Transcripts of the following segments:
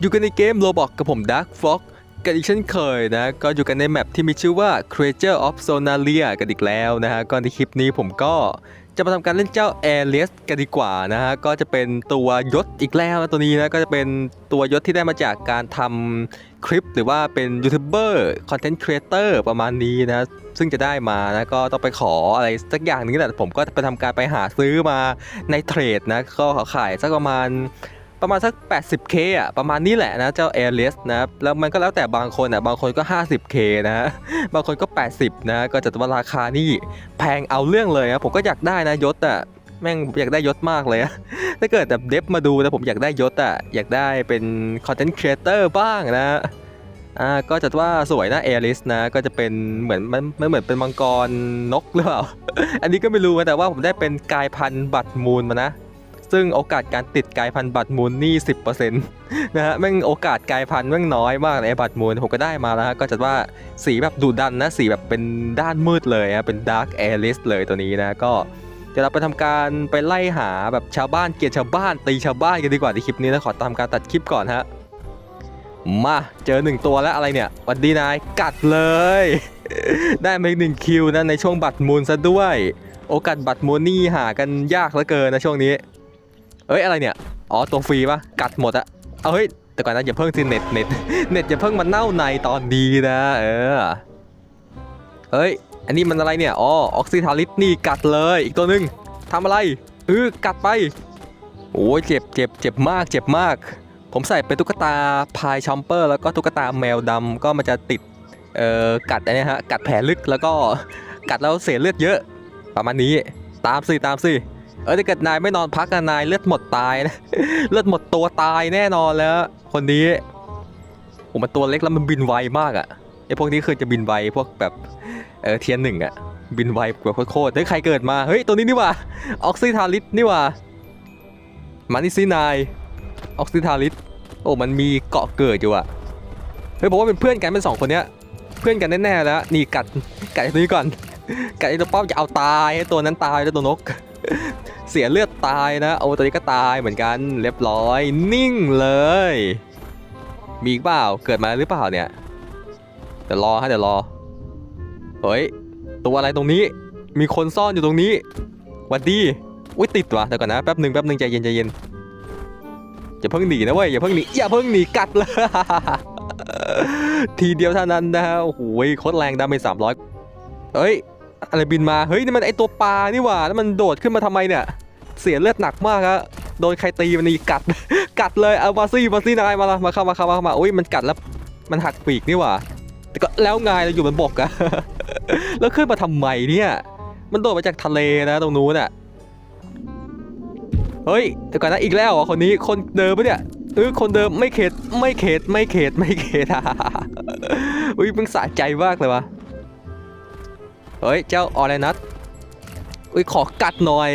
อยู่กันในเกมโ o บอกกับผม Dark Fox กันอีกเช่นเคยนะ ก็อยู่กันในแมปที่มีชื่อว่า Creature of Sonalia กันอีกแล้วนะฮะ ก่อนในคลิปนี้ผมก็จะมาทำการเล่นเจ้า a i r l e s กันดีกว่านะฮะ ก็จะเป็นตัวยศอีกแล้วนะตัวนี้นะ ก็จะเป็นตัวยศที่ได้มาจากการทำคลิป หรือว่าเป็นยูทูบเบอร์คอนเทนต์ครีเอเตอร์ประมาณนี้นะ ซึ่งจะได้มานะก็ต้องไปขออะไรสักอย่างหนึงแหละผมก็ไปทำการไปหาซื้อมาในเทรดนะ ก็ขายสักประมาณ ประมาณสัก 80k อะประมาณนี้แหละนะเจ้า a i r l e s นะครับแล้วมันก็แล้วแต่บางคนอะบางคนก็ 50k นะบางคนก็ 80 นะก็จะว่าราคานี่แพงเอาเรื่องเลยนะผมก็อยากได้นะยศอะแม่งอยากได้ยศมากเลยถ้าเกิดแบบเดฟมาดูนะผมอยากได้ยศอะอยากได้เป็นคอนเทนต์ครีเอเตอร์บ้างนะอ่าก็จะว่าสวยนะ a i r l e s นะก็จะเป็นเหมือนมันมันเหมือนเป็นมังกรนกหรือเปล่า อันนี้ก็ไม่รู้นะแต่ว่าผมได้เป็นกายพันธุ์บัตรมูลมานะ ซึ่งโอกาสการติดกายพันธุ์บัตรมูลนี่10%นะฮะแม่งโอกาสกายพันธุ์แม่งน้อยมากเลยบัตรมูลผมก็ได้มาแล้วฮะก็จะว่าสีแบบดุดันนะสีแบบเป็นด้านมืดเลยนะเป็นดาร์กแอริสเลยตัวนี้นะก็เดี๋ยวเราไปทำการไปไล่หาแบบชาวบ้านเกลียดชาวบ้านตีชาวบ้านกันดีกว่าในคลิปนี้นะขอตามการตัดคลิปก่อนฮะมาเจอหนึ่งตัวแล้วอะไรเนี่ยวันดีนายกัดเลย ได้มาอีกหนึ่งคิวนะในช่วงบัตรมูลซะด้วย โอกาสบัตรมูลนี่หากันยากเหลือเกินนะช่วงนี้ เอ้ยอะไรเนี่ย อ๋อตัวฟรีปะกัดหมดอะเอ้ยแต่ก่อนนะอย่าเพิ่งสิเน็ตเน็ตเน็ตอย่าเพิ่งมาเน่าในตอนดีนะเออเฮ้ยอันนี้มันอะไรเนี่ยอ๋อออกซิทาลิสนี่กัดเลยอีกตัวหนึ่งทำอะไรเออกัดไปโอ้ยเจ็บเจ็บเจ็บมากเจ็บมาก ผมใส่เป็นตุ๊กตาพายชอมเปอร์ แล้วก็ตุ๊กตาแมวดำก็มันจะติดเอ่อกัดอันนี้ฮะกัดแผลลึกแล้วก็กัดแล้วเสียเลือดเยอะ ประมาณนี้ตามสิตามสิ เออถ้าเกิดนายไม่นอนพักนายเลือดหมดตายนะเลือดหมดตัวตายแน่นอนแล้ว คนนี้ผมมันตัวเล็กแล้วมันบินไวมากอะ่ะไอพวกนี้เคยจะบินไวพวกแบบเออเทียนหนึ่งอะ่ะบินไวกว่าโคตรๆเฮ้ยใครเกิดมาเฮ้ยตัวนี้นี่ว่าออกซิทาลิสนี่ว่ามานี่ซินายออกซิทาลิสโอ้มันมีเกาะเกิดอยู่อะเฮ้ยผมว่าเป็นเพื่อนกันเป็นสองคนเนี้ยเพื่อนกันแน่ๆแล้วนี่กัดกัดตัวนี้ก่อนกัดไอ้ตัวเป้าจะเอาตายให้ตัวนั้นตายแล้วตัวนก เสียเลือดตายนะ โอ้ตัวนี้ก็ตายเหมือนกันเรียบร้อย นิ่งเลย มีอีกเปล่าเกิดมาหรือเปล่าเนี่ยเดี๋ยวรอฮะเดี๋ยวรอเฮ้ยตัวอะไรตรงนี้ มีคนซ่อนอยู่ตรงนี้วัดดีอุ้ยติดว่ะเดี๋ยวก่อนนะแป๊บหนึ่งแป๊บหนึ่งใจเย็นใจเย็นอย่าเพิ่งหนีนะเว้ยอย่าเพิ่งหนีอย่าเพิ่งหนีกัดเลยทีเดียวเท่านั้นนะฮะโอ้โหโคตรแรงดาเมจสามร้อยเฮ้ย อะไรบินมา เฮ้ยนี่มันไอตัวปลานี่หว่าแล้วมันโดดขึ้นมาทำไมเนี่ย เสียเลือดหนักมากฮะโดนใครตีมันนี่กัด กัดเลยเอามาซี่มาซี่นายมาละมาเข้ามาเข้ามาเข้ามาอุ้ยมันกัดแล้วมันหักปีกนี่หว่า แต่ก็แล้วไงเราอยู่บนบกอะแล้วขึ้นมาทำไมเนี่ย มันโดดมาจากทะเลนะตรงนู้นอะเฮ้ยแต่ก่อนนะอีกแล้วเหรอคนนี้คนเดิมปะเนี่ยเออคนเดิมไม่เข็ดไม่เข็ดไม่เข็ดไม่เข็ดอุ้ยมึงสะใจมากเลยวะ เฮ้ย เจ้าออเรนัสอุ้ยขอกัดหน่อย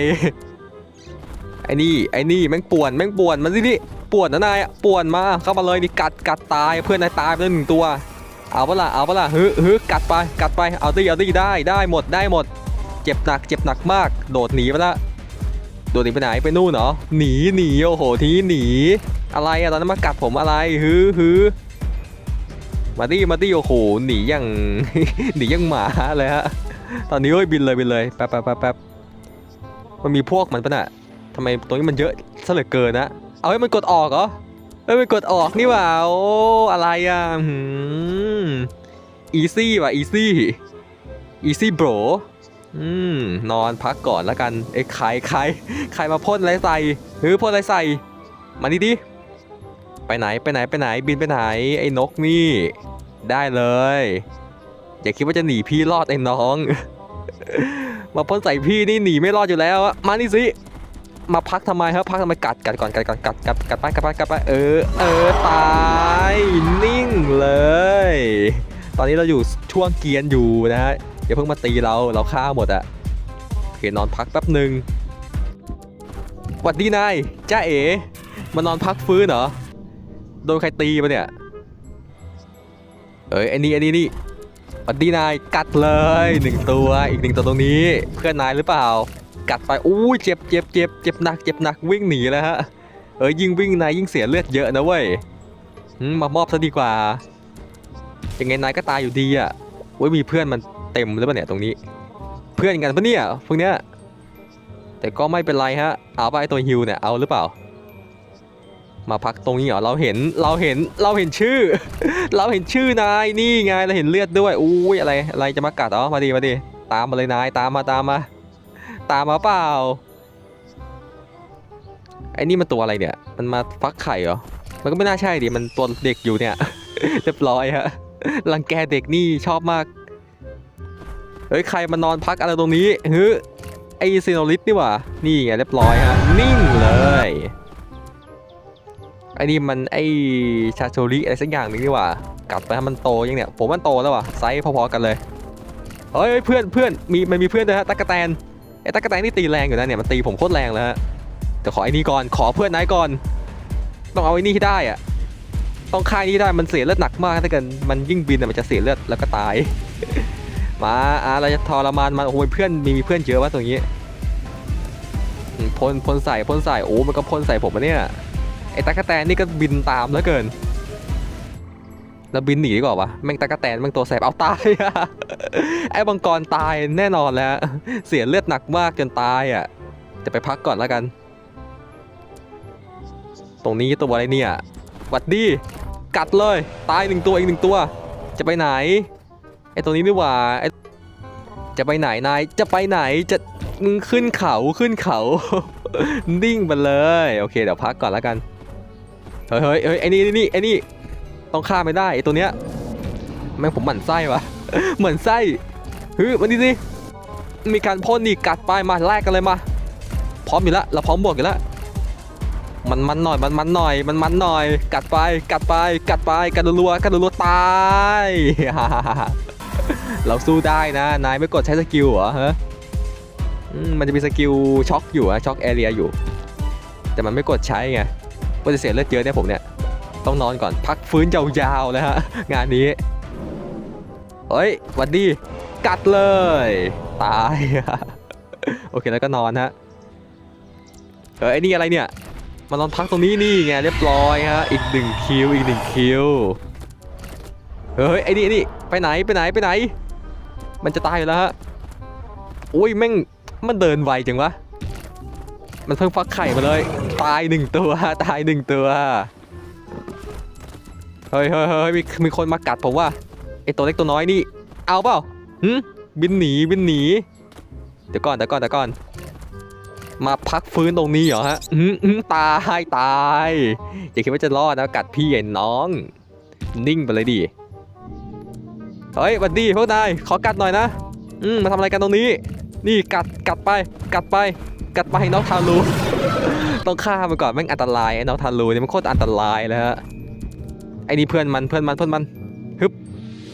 ไอ้นี่ไอ้นี่แม่งป่วนแม่งป่วนมันสินี่ป่วนนะนายอะป่วนมาเข้ามาเลยนี่กัดกัดตายเพื่อนนายตายไปแล้วหนึ่งตัวเอาเปล่ะเอาเปล่ะฮึฮึกัดไปกัดไปเอาดิเอาดิได้ได้หมดได้หมด เจ็บหนักเจ็บหนักมาก โดดหนีไปละโดดหนีไปไหนไปนู่นเหรอหนีหนีโอ้โหทีหนี อะไรอะตอนนั้นมากัดผมอะไรฮึฮึมาดิมาดิโอ้โหหนีอย่างหนีอย่างหมาเลยฮะ ตอนนี้เฮ้ยบินเลยบินเลยแป๊บแป๊บแป๊บแป๊บมันมีพวกมันปะน่ะทำไมตรงนี้มันเยอะซะเหลือเกินนะ เอาให้มันกดออกเหรอเฮ้ยมันกดออกนี่ว่าโอ้อะไรอะอีซี่ว่ะอีซี่อีซี่โบรอืมนอนพักก่อนแล้วกันไอ้ใครใครใครมาพ่นอะไรใส่หรือพ่นอะไรใส่มาดิดิไปไหนไปไหนไปไหนบินไปไหนไอ้นกนี่ ได้เลย อย่าคิดว่าจะหนีพี่รอดไอ้น้อง มาพ่นใส่พี่นี่หนีไม่รอดอยู่แล้วอะมานี่สิมาพักทำไมครับพักทำไมกัดกัดก่อนกัดกัดกัดกัดกัดไปกัดไปกัดไปเออเออตายนิ่งเลย ตอนนี้เราอยู่ช่วงเกียนอยู่นะฮะอย่าเพิ่งมาตีเราเราฆ่าหมดอะโอเคนอนพักแป๊บหนึ่งหวัดดีนายจ้าเอ๋มานอนพักฟื้นเหรอโดนใครตีมาเนี่ยเอ้ยไอ้นี่ไอ้นี่นี่ สวัสดีนายกัดเลยหนึ่งตัวอีกหนึ่งตัวตรงนี้ เพื่อนนายหรือเปล่า กัดไปอู้ยเจ็บเจ็บเจ็บเจ็บหนักเจ็บหนักวิ่งหนีแล้วฮะเออยิ่งวิ่งนายยิ่งเสียเลือดเยอะนะเว้ยมามอบซะดีกว่ายังไงนายก็ตายอยู่ดีอะโอ้ยมีเพื่อนมันเต็มเลยปะเนี่ยตรงนี้ เพื่อนกันปะเนี่ยพวกเนี้ยแต่ก็ไม่เป็นไรฮะเอาไปตัวฮิวเนี่ยเอาหรือเปล่า มาพักตรงนี้เหรอเราเห็นเราเห็นเราเห็นชื่อ เราเห็นชื่อนายนี่ไงเราเห็นเลือดด้วยอุ้ยอะไรอะไรจะมากัดอ๋อมาดีมาดีตามมาเลยนายตามมาตามมา ตามมาเปล่าไอ้นี่มันตัวอะไรเนี่ย มันมาฟักไข่เหรอ มันก็ไม่น่าใช่ดิ มันตัวเด็กอยู่เนี่ย เรียบร้อยฮะ รังแกเด็กนี่ชอบมาก เฮ้ย ใครมานอนพักอะไรตรงนี้เฮ้ยไอซีโนลิสนี่หว่า นี่ไงเรียบร้อยฮะ นิ่งเลย อ้นี่มันไอชาโชริอะไรสักอย่างหนึงนี่หว่า กัดไปให้มันโตยังเนี่ย ผมมันโตแล้วว่ะไซส์พอๆกันเลยเฮ้ยเพื่อนเพื่อนมีมันมีเพื่อนด้วยฮะตั๊กแตนไอ้ตั๊กแตนนี่ตีแรงอยู่นะเนี่ยมันตีผมโคตรแรงเลยฮะแต่ขอไอ้นี่ก่อนขอเพื่อนนายก่อน ต้องเอาไอ้นี่ให้ได้อะต้องฆ่านี่ได้มันเสียเลือดหนักมากถ้าเกิดมันยิ่งบินมันจะเสียเลือดแล้วก็ตาย มาอะเราจะทรมานมันโอ้ยเพื่อนมีมีเพื่อนเยอะวะตรงนี้พ่นพ่นใส่พ่นใส่โอ้มันก็พ่นใส่ผมอะเนี่ย ไอ้ตะกะแตนนี่ก็บินตามแล้วเกิน แล้วบินหนีดีกว่าวะแม่งตะกะแตนแม่งตัวแสบเอาตายอะไอ้บังกรตายแน่นอนแล้วเสียเลือดหนักมากจนตายอะ จะไปพักก่อนแล้วกัน ตรงนี้ตัวอะไรเนี่ยหวัดดีกัดเลย ตายหนึ่งตัวอีกหนึ่งตัว จะไปไหนไอ้ตัวนี้นี่หว่าไอจะไปไหนนายจะไปไหนจะมึงขึ้นเขาขึ้นเขา นิ่งไปเลย โอเค เดี๋ยวพักก่อนแล้วกัน เฮ้ยเฮ้ยเฮ้ยไอ้นี่นี่นี่ไอ้นี่ต้องฆ่าไม่ได้ไอ้ตัวเนี้ยแม่งผมหมั่นไส้วะเหมือนไส้เฮ้ยมาดิสิมีการพ่นนี่กัดไปมาแลกกันเลยมา พร้อมอยู่แล้วเราพร้อมบวกอยู่แล้วมันมันหน่อยมันมันหน่อยมันมันหน่อย กัดไปกัดไปกัดไปกัดรัวกัดรัวตายเราสู้ได้นะนายไม่กดใช้สกิลเหรอฮะมันจะมีสกิลช็อกอยู่อะช็อกแอเรียอยู่ แต่มันไม่กดใช้ไง ว่าจะเสียเลือดเยอะเนี่ยผมเนี่ยต้องนอนก่อนพักฟื้นยาวๆเลยฮะงานนี้เฮ้ยหวัดดีกัดเลย ตายโอเคแล้วก็นอนฮะเออไอ้นี่อะไรเนี่ยมานอนพักตรงนี้นี่ไงเรียบร้อยฮะอีกหนึ่งคิวอีกหนึ่งคิวเฮ้ยไอ้นี่ไอ้นี่ไปไหนไปไหนไปไหน มันจะตายอยู่แล้วฮะอุ้ยแม่งมันเดินไวจังวะ มันเพิ่งฟักไข่มาเลย ตายหนึ่งตัว ตายหนึ่งตัว เฮ้ยเฮ้ยเฮ้ยมีมีคนมากัดผมว่าไอตัวเล็กตัวน้อยนี่ เอาเปล่าหืมบินหนีบินหนี เดี๋ยวก่อนเดี๋ยวก่อนเดี๋ยวก่อน มาพักฟื้นตรงนี้เหรอฮะอืมอืมตายตาย อย่าคิดว่าจะรอดนะกัดพี่ไอ้น้อง นิ่งไปเลยดิ เฮ้ยหวัดดีพวกนายขอกัดหน่อยนะ อืมมาทำอะไรกันตรงนี้ นี่กัดกัดไป กัดไป กัดไปน้องทารูต้องฆ่ามันก่อนแม่งอันตรายไอ้น้องทารูเนี่ยมันโคตรอันตรายเลยฮะไอ้นี่เพื่อนมันเพื่อนมันเพื่อนมันฮึบ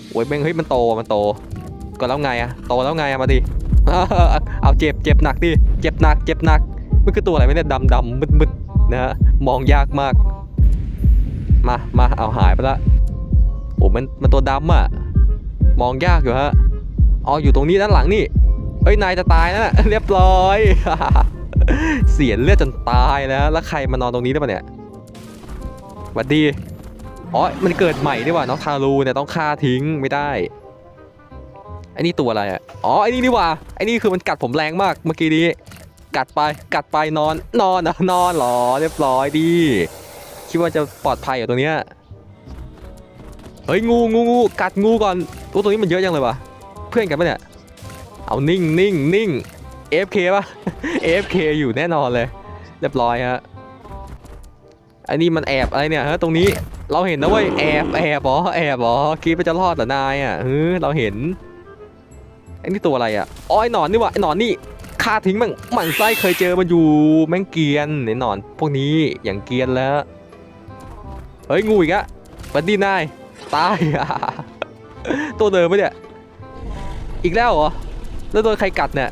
โอ้ยแม่งเฮ้ยมันโตมันโตก็แล้วไงอะโตแล้วไงอะมาดิเอาเจ็บเจ็บหนักดิเจ็บหนักเจ็บหนักมันคือตัวอะไรไม่เนี่ยดำดำมืดมืดนะฮะมองยากมาก มามาเอาหายไปละโอ้มันมันตัวดำอะมองยากอยู่ฮะอ๋ออยู่ตรงนี้ด้านหลังนี่เฮ้ยนายจะตายนะเรียบร้อย เสียเลือดจนตายแล้ว แล้วใครมานอนตรงนี้ได้ปะเนี่ยหวัดดี อ๋อ มันเกิดใหม่ดีกว่าน้องทารูเนี่ยต้องฆ่าทิ้งไม่ได้ไอ้นี่ตัวอะไรอะ อ๋อ ไอ้นี่นี่ว่าไอ้นี่คือมันกัดผมแรงมากเมื่อกี้นี้ กัดไป กัดไปนอน นอนนะนอนเหรอ เรียบร้อยดี คิดว่าจะปลอดภัยเหรอตรงเนี้ย เฮ้ยงูงูงูกัดงูก่อนตัวตัวนี้มันเยอะจังเลยวะเพื่อนกันปะเนี่ย เอานิ่งนิ่งนิ่ง AFK ป่ะ AFK อยู่แน่นอนเลย เรียบร้อยฮะอันนี้มันแอบอะไรเนี่ยฮะตรงนี้เราเห็นนะเว้ยแอบแอบเหรอแอบเหรอคิดว่าจะรอดเหรอนายอะเฮ้ยเราเห็นไอ้นี่ตัวอะไรอะอ๋อไอ้หนอนนี่วะไอ้หนอนนี่ฆ่าทิ้งมั่งหมันไส้เคยเจอมันอยู่แม่งเกียนไอ้หนอนพวกนี้อย่างเกียนแล้วเฮ้ยงูอีกอะบัดดี้นายตายอะตัวเดิมปะเนี่ยอีกแล้วเหรอแล้วโดนใครกัดเนี่ย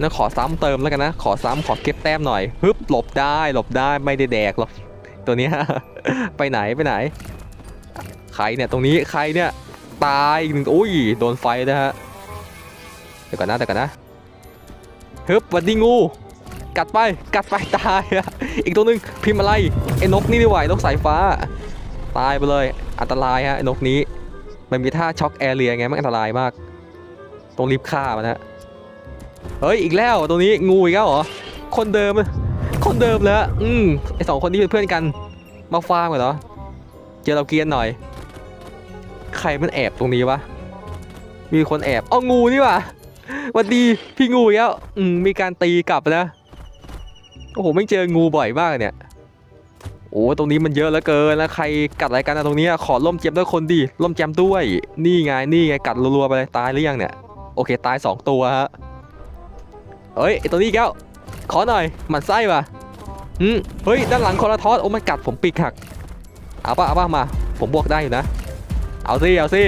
นั่นขอซ้ำเติมแล้วกันนะ ขอซ้ำขอเก็บแต้มหน่อยฮึบหลบได้หลบได้ไม่ได้แดกหรอกตัวนี้ไปไหนไปไหน ใครเนี่ยตรงนี้ใครเนี่ยตายอีกหนึ่งอุ้ยโดนไฟนะฮะเดี๋ยวก่อนนะเดี๋ยวก่อนนะฮึบวันดีงู กัดไปกัดไปตายอะอีกตัวหนึ่งพิมพ์อะไรไอ้นกนี่ดีกว่าไอ้นกสายฟ้า ตายไปเลย อันตรายฮะไอ้นกนี้ มันมีท่าช็อกแอร์เรียไงมันอันตรายมากต้องรีบฆ่ามันฮะ เฮ้ยอีกแล้วตัวนี้งูอีกแล้วเหรอคนเดิม คนเดิมเลยฮะอืมไอสองคนนี้เป็นเพื่อนกัน มาฟาร์มกันเหรอเจอเราเกียนหน่อย ใครมันแอบตรงนี้วะมีคนแอบเอางูนี่วะหวันดีพี่งูอีกแล้วอืมมีการตีกลับนะโอ้โหไม่เจองูบ่อยมากเนี่ยโอ้ตรงนี้มันเยอะเหลือเกินแล้วใครกัดอะไรกันนะตรงนี้ขอล่มเจมด้วยคนดิล่มเจมด้วย นี่ไงนี่ไงกัดรัวๆไปเลยตายหรือยังเนี่ยโอเคตาย 2 ตัวฮะ เฮ้ยไอตัวนี้อีกแล้วขอหน่อยหมันไส้ว่ะอืมเฮ้ยด้านหลังคอร์ทอสโอ้มันกัดผมปีกหักเอาป่ะเอาป่ะมา ผมบวกได้อยู่นะ เอาสิเอาสิ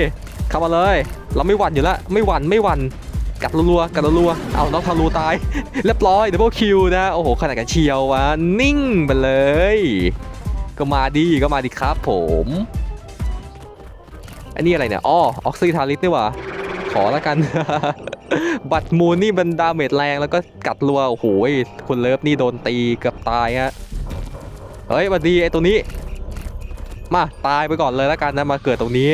เข้ามาเลย เราไม่หวั่นอยู่แล้วไม่หวั่นไม่หวั่นกัดรัวๆกัดรัวๆเอาน้องทารูตายเรียบร้อยดับเบิลคิวนะโอ้โหขนาดกันเชียววะนิ่งไปเลย ก็มาดีก็มาดีครับผมอันนี้อะไรเนี่ยอ้อออกซิทาริสนี่หว่าขอแล้วกัน บัตรมูนนี่มันดาเมจแรงแล้วก็กัดรัว โอ้โหคุณเลิฟนี่โดนตีเกือบตายฮะ เฮ้ยมาดีไอ้ตัวนี้ มาตายไปก่อนเลยแล้วกันนะมาเกิดตรงนี้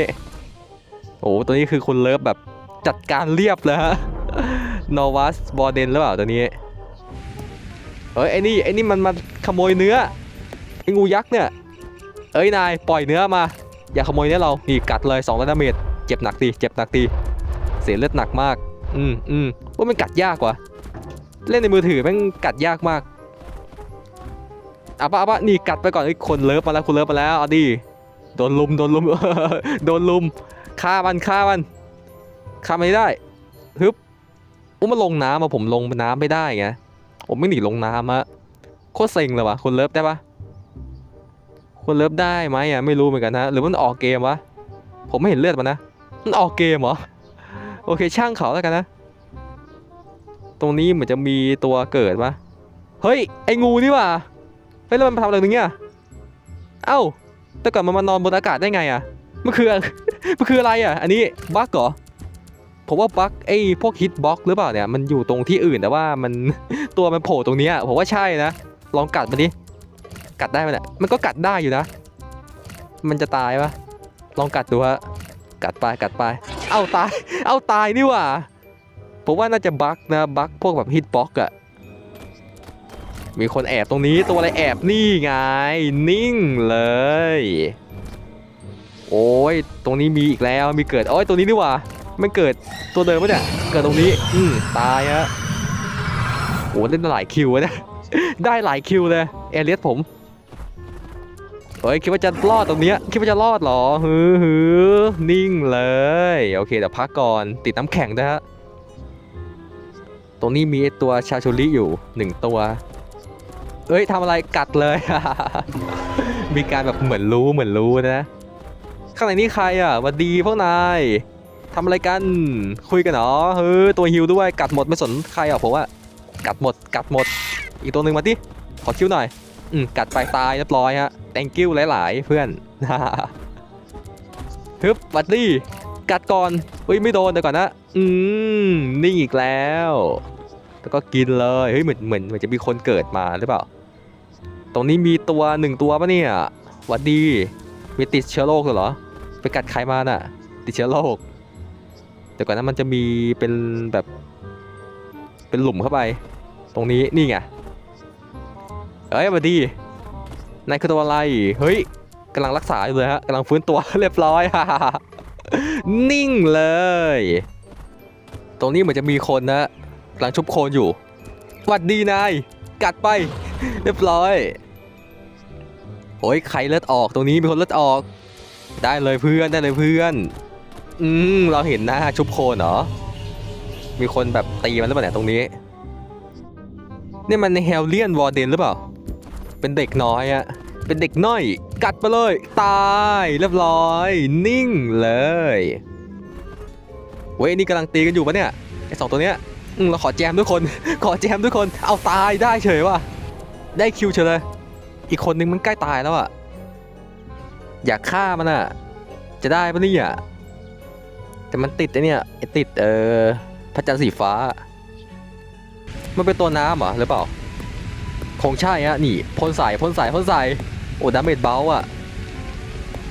โอ้โหตัวนี้คือคุณเลิฟแบบจัดการเรียบเลยฮะ นอวัสบอเดนหรือเปล่าตัวนี้ เฮ้ยไอ้นี่ไอ้นี่มันมาขโมยเนื้อไอ้งูยักษ์เนี่ย เอ้ยนายปล่อยเนื้อมา อย่าขโมยเนื้อเรา นี่กัดเลย2ล้านดาเมจเจ็บหนักดีเจ็บหนักดีเสียเลือดหนักมาก อืมอืมว่ามันกัดยากว่ะเล่นในมือถือแม่งกัดยากมากเอาปะเอาปะนี่กัดไปก่อนไอ้คนเลิฟมาแล้วคนเลิฟมาแล้วเอาดิโดนลุมโดนลุมโดนลุมฆ่ามันฆ่ามันฆ่าไม่ได้ฮึบอุ้มมันลงน้ำมาผมลงน้ำไม่ได้ไงผมไม่หนีลงน้ำอะโคตรเซ็งเลยวะคนเลิฟได้ปะคนเลิฟได้ไหมอะไม่รู้เหมือนกันนะหรือมันออกเกมวะผมไม่เห็นเลือดมันนะมันออกเกมเหรอ โอเคช่างเขาแล้วกันนะ ตรงนี้เหมือนจะมีตัวเกิดปะเฮ้ย ไอ้งูนี่ว่ะเฮ้ยแล้วมันมาทำอะไรตรงเนี้ยเอ้า แต่ก่อนมันมานอนบนอากาศได้ไงอะมันคือมันคืออะไรอะ อันนี้บั๊กเหรอผมว่าบั๊กไอ้พวกฮิตบ็อกหรือเปล่าเนี่ยมันอยู่ตรงที่อื่นแต่ว่ามันตัวมันโผล่ตรงนี้ผมว่าใช่นะ ลองกัดมันดิกัดได้ไหมเนี่ยมันก็กัดได้อยู่นะ มันจะตายปะลองกัดดูฮะ กัดไปกัดไป เอาตาย เอาตายนี่ว่าผมว่าน่าจะบั๊กนะบั๊กพวกแบบฮิตบ็อกอะมีคนแอบตรงนี้ตัวอะไรแอบนี่ไง นิ่งเลย โอ้ยตรงนี้มีอีกแล้วมีเกิดโอ้ยตัวนี้นี่ว่ามันเกิดตัวเดิมปะเนี่ยเกิดตรงนี้ อืมตายฮะโอ้เล่นหลายคิวอะได้หลายคิวเลยเอเลียสผม เฮ้ยคิดว่าจะรอดตรงเนี้ยคิดว่าจะรอดเหรอฮือฮือนิ่งเลย โอเคเดี๋ยวพักก่อนติดน้ำแข็งนะฮะตรงนี้มีตัวชาชูริอยู่หนึ่งตัว เอ้ยทำอะไรกัดเลย มีการแบบเหมือนรู้เหมือนรู้นะ ข้างในนี่ใครอะวัดดีพวกนายทำอะไรกันคุยกันเหรอเฮ้ยตัวฮิวด้วยกัดหมดไม่สนใครอะผมว่า กัดหมด กัดหมด อีกตัวหนึ่งมาดิขอคิวหน่อย อืมกัดไปตายเรียบร้อยฮะ thank you หลายๆ เพื่อนฮึบวัดดี้กัดก่อนเฮ้ยไม่โดนเดี๋ยวก่อนนะอืมนิ่งอีกแล้วแล้วก็กินเลยเฮ้ยเหมือนเหมือนเหมือนจะมีคนเกิดมาหรือเปล่า ตรงนี้มีตัวหนึ่งตัวปะเนี่ยวัดดีมีติดเชื้อโรคเหรอ ไปกัดใครมาน่ะ ติดเชื้อโรคเดี๋ยวก่อนนะมันจะมีเป็นแบบ เป็นหลุมเข้าไป ตรงนี้นี่ไงเอ้ยมาดี นายคือตัวอะไร เฮ้ยกำลังรักษาอยู่เลยฮะกำลังฟื้นตัวเรียบร้อยฮ่านิ่งเลย ตรงนี้เหมือนจะมีคนนะกำลังชุบโคลนอยู่หวัดดีนาย กัดไป เรียบร้อยโอ้ยใครเลือดออกตรงนี้มีคนเลือดออก ได้เลยเพื่อนได้เลยเพื่อน อืมเราเห็นนะชุบโคลนเหรอ มีคนแบบตีมันหรือเปล่าเนี่ยตรงนี้ นี่มันเฮลเลียนวอร์เดนหรือเปล่า เป็นเด็กน้อยอะเป็นเด็กน้อย กัดไปเลย ตายเรียบร้อย นิ่งเลย เว้ยนี่กำลังตีกันอยู่ปะเนี่ยไอสองตัวเนี้ยอืมเราขอแจมด้วยคน ขอแจมด้วยคน เอาตายได้เฉยว่ะ ได้คิวเฉยเลย อีกคนนึงมันใกล้ตายแล้วอะอยากฆ่ามันอะจะได้ปะเนี่ยแต่มันติดไอเนี่ยไอติดเออพระจันทร์สีฟ้า มันเป็นตัวน้ำเหรอหรือเปล่า คงใช่ฮะนี่พ่นใส่พ่นใส่พ่นใส่โอ้ดาเมจเบาอะ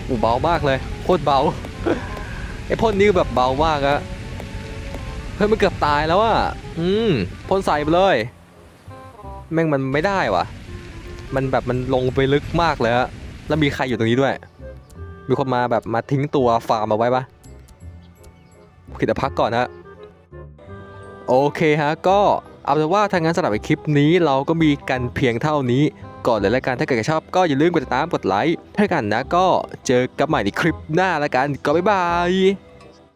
อู้เบามากเลยโคตรเบาไอ้พ่นนี่แบบเบามากอะเฮ้ยมันเกือบตายแล้วอะอืมพ่นใส่ไปเลย แม่งมันไม่ได้วะมันแบบมันลงไปลึกมากเลยอะแล้วมีใครอยู่ตรงนี้ด้วย มีคนมาแบบมาทิ้งตัวฟาร์มเอาไว้ปะคเดี๋ยวพักก่อนฮะโอเคฮะก็ เอาเป็นว่าทางงานสำหรับคลิปนี้เราก็มีกันเพียงเท่านี้ก่อนเลยละกันถ้าเกิดชอบก็อย่าลืมกดติดตามกดไลค์ให้กันนะก็เจอกันใหม่ในคลิปหน้าละกันก็บ๊ายบาย